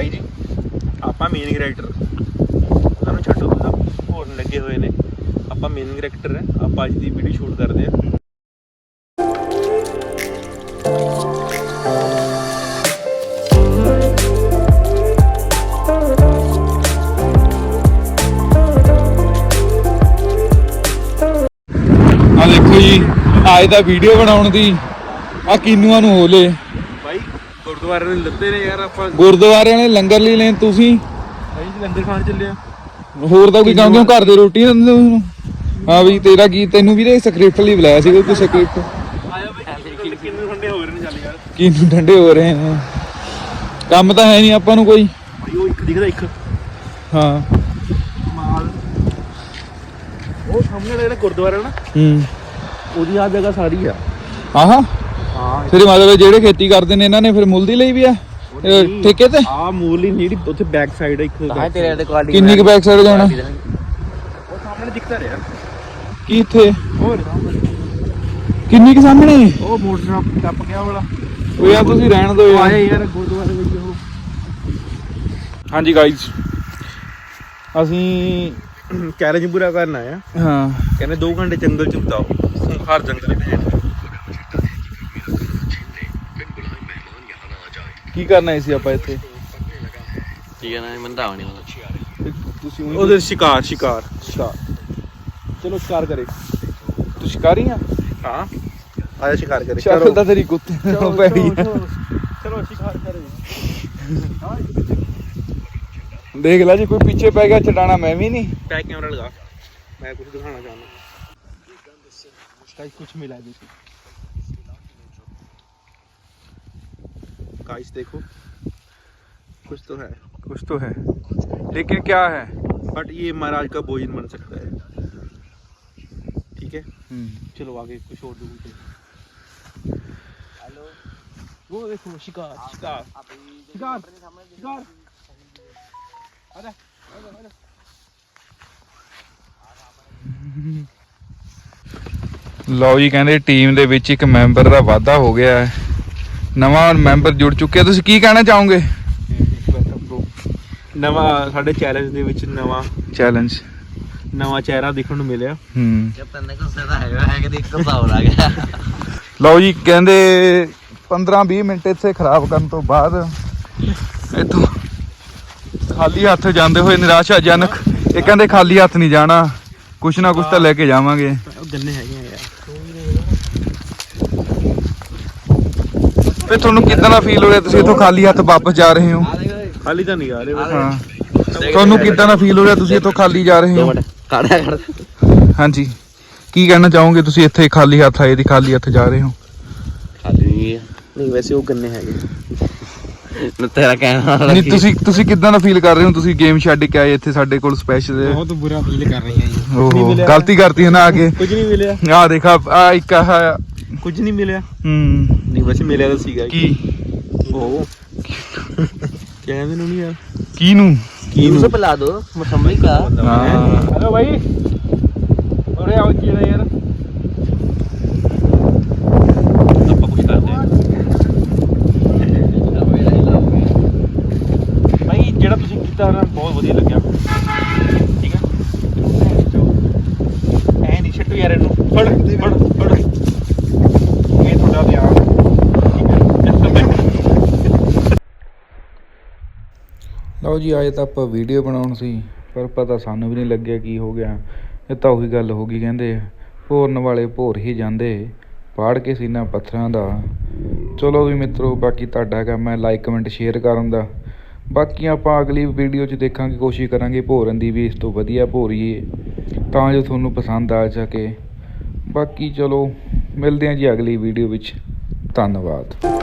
ਬਾਈ ਜੀ ਆਪਾਂ main character ਉਹਨਾਂ ਨੂੰ ਛੱਡੋ, ਉਹਦਾ ਹੋਰ ਲੱਗੇ ਹੋਏ ਨੇ। ਆਪਾਂ ਮੇਨ ਕੈਰੈਕਟਰ ਹੈ ਆਪਾਂ ਅੱਜ ਦੀ ਵੀਡੀਓ ਸ਼ੂਟ ਕਰਦੇ ਆ। ਆ ਦੇਖੋ ਜੀ ਅੱਜ ਦਾ ਵੀਡੀਓ ਬਣਾਉਣ ਦੀ ਆ ਕਿਨੂਆਂ ਨੂੰ ਹੋਲੇ ਗੁਰਦੁਆਰੇ ਨੇ ਲੱਤੇ ਨੇ ਯਾਰ ਆਪਾਂ। ਗੁਰਦੁਆਰਿਆਂ ਨੇ ਲੰਗਰ ਲਈ ਲੈਣ ਤੁਸੀਂ? ਬਾਈ ਜੀ ਲੰਗਰ ਖਾਣ ਚੱਲੇ ਆ। ਹੋਰ ਤਾਂ ਕੋਈ ਕੰਮ ਕਿਉਂ ਘਰ ਦੇ ਰੋਟੀ ਨਾ ਦਿੰਦੇ ਤੁਹਾਨੂੰ ਹਾਂ ਵੀ ਤੇਰਾ ਕੀ ਤੈਨੂੰ ਵੀ ਤੇ ਸਕ੍ਰਿਪਟ ਲਈ ਬੁਲਾਇਆ ਸੀ ਕੋਈ ਸਕ੍ਰਿਪਟ ਆਇਆ ਬਾਈ ਕਿੰਨੇ ਠੰਡੇ ਹੋ ਰਹੇ ਨੇ? ਚੱਲ ਯਾਰ ਹੋ ਰਹੇ ਕੰਮ ਤਾਂ ਹੈ ਨਹੀਂ ਆਪਾਂ ਨੂੰ ਕੋਈ। ਉਹ ਇੱਕ ਦਿਖਦਾ ਇੱਕ। ਹਾਂ। ਮਾਲ। ਉਹ ਸਾਹਮਣੇ ਵਾਲਾ ਜਿਹੜਾ ਗੁਰਦੁਆਰਾ ਨਾ ਹੂੰ। ਉਹਦੀ ਆ ਜਗ੍ਹਾ ਸਾਰੀ ਆ। ਆਹਾ। ਹਾਂ। ਤੇਰੇ ਮਤਲਬ ਜਿਹੜੇ ਖੇਤੀ ਕਰਦੇ ਨੇ ਇਹਨਾਂ ਨੇ ਫਿਰ ਮੁੱਲ ਦੀ ਲਈ ਵੀ ਆ? ਇਹ ਠੇਕੇ ਤੇ? ਆ ਮੂਲ ਹੀ ਜਿਹੜੀ ਉੱਥੇ ਬੈਕ ਸਾਈਡ ਇੱਕ ਤਾਂ ਤੇਰੇ ਤੇ ਕੁਆਲਿਟੀ ਕਿੰਨੀ ਕੁ ਬੈਕ ਸਾਈਡ ਜਾਣਾ ਉਹ ਸਾਹਮਣੇ ਦਿਖਦਾ ਰਿਹਾ। ਕੀ ਇੱਥੇ? ਹੋਰ। ਕਿੰਨੀ ਕੁ ਸਾਹਮਣੇ? ਉਹ ਮੋਟਰ ਟੱਪ ਗਿਆ ਵਾਲਾ। ਉਹ ਯਾਰ ਤੁਸੀਂ ਰਹਿਣ ਦਿਓ ਆਇਆ ਯਾਰ ਯਾਰ ਗੁਰਦੁਆਰੇ ਵਿੱਚ ਉਹ। ਹਾਂਜੀ ਗਾਇਜ਼ ਅਸੀਂ ਚੈਲੰਜ ਪੂਰਾ ਕਰਨ ਆਇਆ ਹਾਂ। ਕਹਿੰਦੇ 2 ਘੰਟੇ ਜੰਗਲ ਚ ਬਿਤਾਓ ਹਰ ਜੰਗਲ ਦੇ ਕੀ ਕਰਨਾ ਸੀ ਆਪਾਂ ਇੱਥੇ ਠੀਕ ਹੈ ਨਾ ਮੈਨੂੰ ਤਾਂ ਆਉਣੀ ਹੁੰਦਾ ਤੁਸੀਂ ਊਂ ਹੀ- ਉਹਦੇ ਸ਼ਿਕਾਰ ਸ਼ਿਕਾਰ ਸ਼ਿਕਾਰ ਚਲੋ ਸ਼ਿਕਾਰ ਕਰੇ ਤੂੰ ਸ਼ਿਕਾਰੀ ਆ ਹਾਂ ਆਇਆ ਸ਼ਿਕਾਰ ਕਰੇ ਸ਼ਕਲ ਤਾਂ ਤੇਰੀ ਕੁੱਤੇ ਨਾਲੋਂ ਭੈੜੀ ਆ ਚਲੋ ਸ਼ਿਕਾਰ ਕਰੇ ਦੇਖ ਲੈ ਜੇ ਕੋਈ ਪਿੱਛੇ ਪੈ ਗਿਆ ਛਡਾਣਾ ਮੈਂ ਵੀ ਨਹੀਂ बैक कैमरा लगा मैं कुछ दिखाना चाहूँ गाइस कुछ मिला है गाइस देखो कुछ तो है कुछ तो है लेकिन क्या है बट ये महाराज का भोजन बन सकता है ठीक है चलो आगे कुछ और देखो हेलो वो देखो शिकार शिकार शिकार शिकार आजा आजा आजा ਲਓ ਜੀ ਕਹਿੰਦੇ ਟੀਮ ਦੇ ਵਿੱਚ ਇੱਕ ਮੈਂਬਰ ਦਾ ਵਾਧਾ ਹੋ ਗਿਆ ਹੈ ਨਵਾਂ ਮੈਂਬਰ ਜੁੜ ਚੁੱਕਿਆ ਤੁਸੀਂ ਕੀ ਕਹਿਣਾ ਚਾਹੋਗੇ? ਨਵਾਂ ਸਾਡੇ ਚੈਲੰਜ ਦੇ ਵਿੱਚ ਨਵਾਂ ਚੈਲੰਜ ਨਵਾਂ ਚਿਹਰਾ ਦੇਖਣ ਨੂੰ ਮਿਲਿਆ। ਹੂੰ। ਜਦ ਤੰਨੇ ਕੋ ਸਦਾ ਹੈਗਾ ਹੈ ਕਿ ਇੱਕ ਸਾਉ ਆ ਗਿਆ। ਲਓ ਜੀ ਕਹਿੰਦੇ 15-20 ਮਿੰਟ ਇੱਥੇ ਖਰਾਬ ਕਰਨ ਤੋਂ ਬਾਅਦ ਇੱਥੋਂ ਖਾਲੀ ਹੱਥ ਜਾਂਦੇ ਹੋਏ ਨਿਰਾਸ਼ਾਜਨਕ। ਇਹ ਕਹਿੰਦੇ ਖਾਲੀ ਹੱਥ ਨਹੀਂ ਜਾਣਾ ਕੁਛ ਨਾ ਕੁਛ ਤਾਂ ਲੈ ਕੇ ਜਾਵਾਂਗੇ। ਉਹ ਗੰਨੇ ਹੈਗੇ ਆ ਯਾਰ। ਤੇ ਤੁਹਾਨੂੰ ਕਿਦਾਂ ਦਾ ਫੀਲ ਹੋ ਰਿਹਾ? ਤੁਸੀਂ ਇੱਥੋਂ ਖਾਲੀ ਹੱਥ ਵਾਪਸ ਜਾ ਰਹੇ ਹੋ? ਖਾਲੀ ਤਾਂ ਨਹੀਂ ਆ ਰਹੇ ਬਸ। ਹਾਂ। ਤੁਹਾਨੂੰ ਕਿਦਾਂ ਦਾ ਫੀਲ ਹੋ ਰਿਹਾ? ਤੁਸੀਂ ਇੱਥੋਂ ਖਾਲੀ ਜਾ ਰਹੇ ਹੋ? ਕਾੜਿਆ ਕਰ ਹਾਂਜੀ। ਕੀ ਕਹਿਣਾ ਚਾਹੋਗੇ? ਤੁਸੀਂ ਇੱਥੇ ਖਾਲੀ ਹੱਥ ਆਏ ਦੀ ਖਾਲੀ ਹੱਥ ਜਾ ਰਹੇ ਹੋ? ਖਾਲੀ ਨਹੀਂ ਵੈਸੇ ਉਹ ਗੰਨੇ ਹੈਗੇ? ਨਾ ਤੇਰਾ ਕਹਿਣਾ ਨਹੀਂ ਤੁਸੀਂ ਤੁਸੀਂ ਕਿਦਾਂ ਦਾ ਫੀਲ ਕਰ ਰਹੇ ਹੋ? ਤੁਸੀਂ ਗੇਮ ਛੱਡ ਕੇ ਆਏ ਇੱਥੇ ਸਾਡੇ ਕੋਲ ਸਪੈਸ਼ਲ ਬਹੁਤ ਬੁਰਾ ਫੀਲ ਕਰ ਰਹੀ ਹਾਂ ਜੀ ਓਹੋ ਮਿਲਿਆ। ਗਲਤੀ ਕਰਤੀ ਹੈ ਨਾ ਆ ਕੇ। ਕੁਝ ਨਹੀਂ ਮਿਲਿਆ। ਆ ਦੇਖਾ ਆ ਇੱਕ ਆਹ ਕੁਝ ਨਹੀਂ ਮਿਲਿਆ। ਹੂੰ। ਨਹੀਂ ਵੈਸੇ ਮਿਲਿਆ ਤਾਂ ਸੀਗਾ ਇੱਕ। ਕੀ? ਉਹ। ਕਹਿੰਦੇ ਨੂੰ ਨਹੀਂ ਯਾਰ। ਕੀ ਨੂੰ ਕੀ ਉਸੇ ਪਿਲਾ ਦੋ ਮਸੰਮੀ ਕਾ ਹਾਂ। ਹੈਲੋ ਭਾਈ ਉਰੇ ਆਓ ਕੀ ਨਾ ਯਾਰ। ਆਪਾਂ ਕੁਝ ਕਰਦੇ ਹਾਂ। ਭਾਈ ਜਿਹੜਾ ਤੁਸੀਂ ਕੀਤਾ ਨਾ ਬਹੁਤ ਵਧੀਆ ਲੱਗਿਆ। ਠੀਕ ਹੈ ਐ ਨਹੀਂ ਛੱਡੋ ਯਾਰ ਇਹਨੂੰ। ਫੜ ਫੜ ਫੜ ਇਹ ਤੁਹਾਡਾ ਧਿਆਨ ਠੀਕ ਹੈ ਜਸਟ ਬੈਕ ਲਓ ਜੀ, ਆਏ ਤਾਂ ਆਪਾਂ ਵੀਡੀਓ ਬਣਾਉਣ ਸੀ, ਪਰ ਪਤਾ ਸਾਨੂੰ ਵੀ ਨਹੀਂ ਲੱਗਿਆ ਕੀ ਹੋ ਗਿਆ। ਇਹ ਤਾਂ ਉਹੀ ਗੱਲ ਹੋ ਗਈ ਕਹਿੰਦੇ, ਭੋਰਨ ਵਾਲੇ ਭੋਰ ਹੀ ਜਾਂਦੇ, ਪਾੜ ਕੇ ਸੀਨਾ ਪੱਥਰਾਂ ਦਾ। ਚਲੋ ਵੀ ਮਿੱਤਰੋ, ਬਾਕੀ ਤੁਹਾਡਾ ਕੰਮ ਹੈ ਲਾਈਕ ਕਮੈਂਟ ਸ਼ੇਅਰ ਕਰਨ ਦਾ। ਬਾਕੀ ਆਪਾਂ ਅਗਲੀ ਵੀਡੀਓ 'ਚ ਦੇਖਾਂਗੇ, ਕੋਸ਼ਿਸ਼ ਕਰਾਂਗੇ ਭੋਰਨ ਦੀ ਵੀ ਇਸ ਤੋਂ ਵਧੀਆ ਭੋਰੀਏ, ਤਾਂ ਜੋ ਤੁਹਾਨੂੰ ਪਸੰਦ ਆ ਸਕੇ। ਬਾਕੀ ਚਲੋ, ਮਿਲਦੇ ਹਾਂ ਜੀ ਅਗਲੀ ਵੀਡੀਓ ਵਿੱਚ। ਧੰਨਵਾਦ।